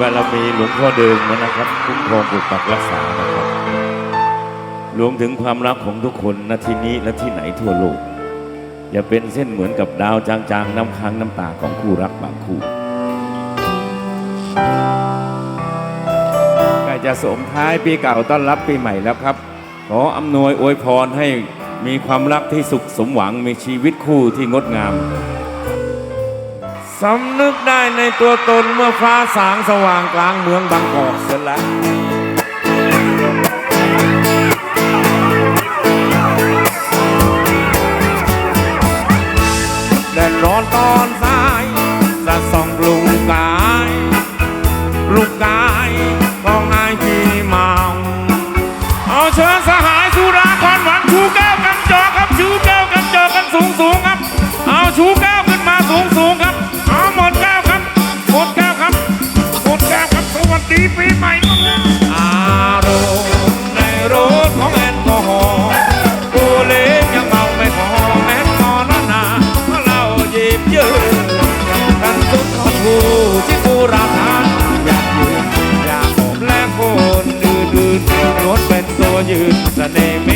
บารมีหลวงพ่อเดิมนะครับคุ้มครองปกปักรักษานะครับรวมถึงความรักของทุกคนณที่นี้และที่ไหนทั่วโลก อย่าเป็นเส้นเหมือนกับดาวจางๆ น้ำค้างน้ำตาของคู่รักบางคู่ใกล้จะสมท้ายปีเก่าต้อนรับปีใหม่แล้วครับ ขออำนวยอวยพรให้มีความรักที่สุขสมหวังมีชีวิตคู่ที่งดงาม สำนึกได้ในตัวตนเมื่อฟ้าสางสว่างกลางเมืองบางกอกเสร็จแล้วแดดร้อนตอนสายจะส่องลุงกาย ลูกกายของนายพี่เมา เอาเชิญสหายสุราคอนหวังชูแก้วกันจอครับชูแก้วกันจอกันสูงสูงครับ เอาชูแก้วขึ้นมาสูงสูงครับ ปีใหม่ครับอารมณ์ในรถของแอลกอฮอล์ผู้เล่นยังเมาไม่พอแม้พอนานาเราหยิบยืนกันสุดทอดผู้ที่ผู้ราทานอยากยืนอยากผมและคนอื่นๆรถเป็นตัวยืนเสน่ห์เม